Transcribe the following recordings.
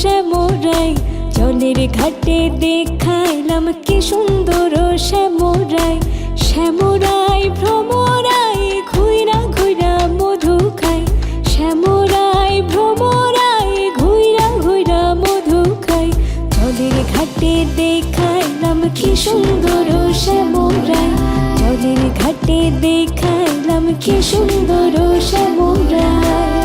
শ্যামরাই জলের ঘাটে দেখাইলাম কি সুন্দর শ্যামরাই শ্যামরাই ভ্রমরাই, ঘুইরা ঘুইরা মধু খাই। শ্যামরাই ভ্রমরাই, ঘুইরা ঘুইরা মধু খাই। জলের ঘাটে দেখাইলাম কি সুন্দর শ্যামরাই জলের ঘাটে দেখাইলাম কি সুন্দর শ্যামরাই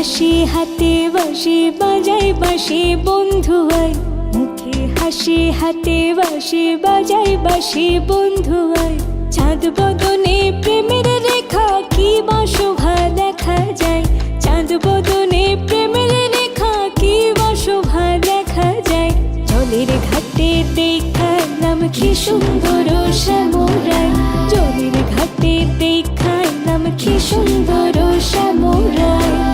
হাসি হাতে বাসি বাজাই বাসি বন্ধু হয়। মুখে হাসি হাতে বাসি বাজাই বাসি বন্ধু হয়। চাঁদ বদনে প্রেমের রেখা কি বা শোভা দেখা যায়? চাঁদ বদনে প্রেমের রেখা কি বা শোভা দেখা যায়? জলের ঘাটে দেখালাম কি সুন্দর শ্যামরাই জলের ঘাটে দেখালাম কি সুন্দর শ্যামরাই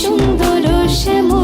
সুন্দর শ্যামরাই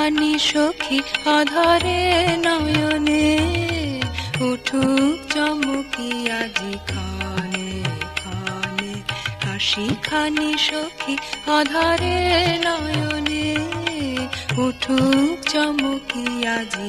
খানি সখী অধরে নয়নে, উঠুক চমকি আজি খানে হাসি খানি সখী অধরে নয়নে, উঠুক চমকি আজি